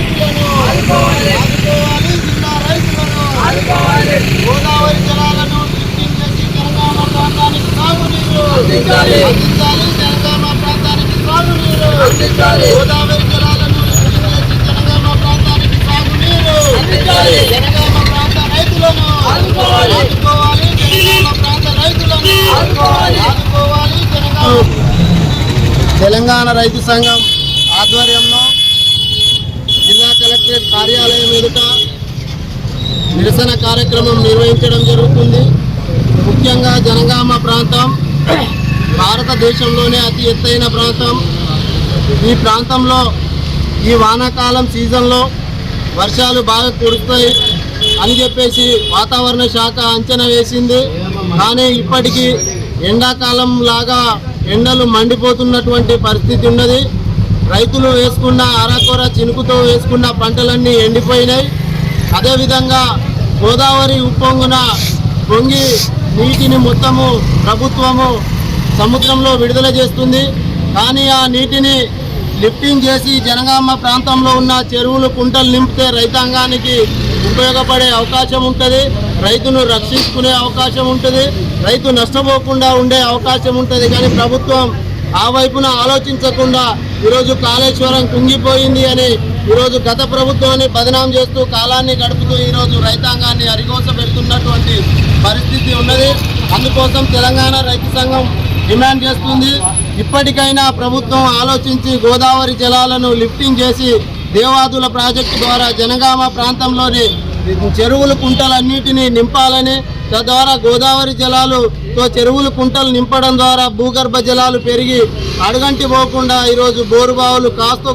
రైతులను ఆదుకోవాలి జిల్లా రైతులను గోదావరి జలాలను లిఫ్టింగ్ తెలంగాణ ప్రాంతానికి సాగునీరు అందించాలి తెలంగాణ ప్రాంతానికి సాగునీరు గోదావరి జలాలను లిఫ్టింగ్ తెలంగాణ ప్రాంతానికి సాగునీరు తెలంగాణ ప్రాంత రైతులను ఆదుకోవాలి తెలంగాణ ప్రాంత రైతులను ఆదుకోవాలి తెలంగాణ తెలంగాణ రైతు సంఘం ఆధ్వర్యంలో కలెక్టరేట్ కార్యాలయం ఎదుట నిరసన కార్యక్రమం నిర్వహించడం జరుగుతుంది. ముఖ్యంగా జనగామ ప్రాంతం భారతదేశంలోనే అతి ఎత్తైన ప్రాంతం. ఈ ప్రాంతంలో ఈ వానాకాలం సీజన్లో వర్షాలు బాగా కురుస్తాయి అని చెప్పేసి వాతావరణ శాఖ అంచనా వేసింది. కానీ ఇప్పటికీ ఎండాకాలం లాగా ఎండలు మండిపోతున్నటువంటి పరిస్థితి ఉన్నది. రైతులు వేసుకున్న అరకొర చినుకుతో వేసుకున్న పంటలన్నీ ఎండిపోయినాయి. అదేవిధంగా గోదావరి ఉప్పొంగున పొంగి నీటిని మొత్తము ప్రభుత్వము సముద్రంలో విడుదల చేస్తుంది. కానీ ఆ నీటిని లిఫ్టింగ్ చేసి జనగామ ప్రాంతంలో ఉన్న చెరువులు కుంటలు నింపితే రైతాంగానికి ఉపయోగపడే అవకాశం ఉంటుంది. రైతును రక్షించుకునే అవకాశం ఉంటుంది. రైతు నష్టపోకుండా ఉండే అవకాశం ఉంటుంది. కానీ ప్రభుత్వం ఆ వైపున ఆలోచించకుండా ఈరోజు కాళేశ్వరం కుంగిపోయింది అని ఈరోజు గత ప్రభుత్వాన్ని బదనాం చేస్తూ కాలాన్ని గడుపుతూ ఈరోజు రైతాంగాన్ని అరిగోస పెడుతున్నటువంటి పరిస్థితి ఉన్నది. అందుకోసం తెలంగాణ రైతు సంఘం డిమాండ్ చేస్తుంది. ఇప్పటికైనా ప్రభుత్వం ఆలోచించి గోదావరి జలాలను లిఫ్టింగ్ చేసి దేవాదుల ప్రాజెక్టు ద్వారా జనగామ ప్రాంతంలోని చెరువులు కుంటలన్నిటినీ నింపాలని తద్వారా గోదావరి జలాలుతో చెరువులు కుంటలు నింపడం ద్వారా భూగర్భ జలాలు పెరిగి అడుగంటి పోకుండా ఈరోజు బోరుబావులు కాస్త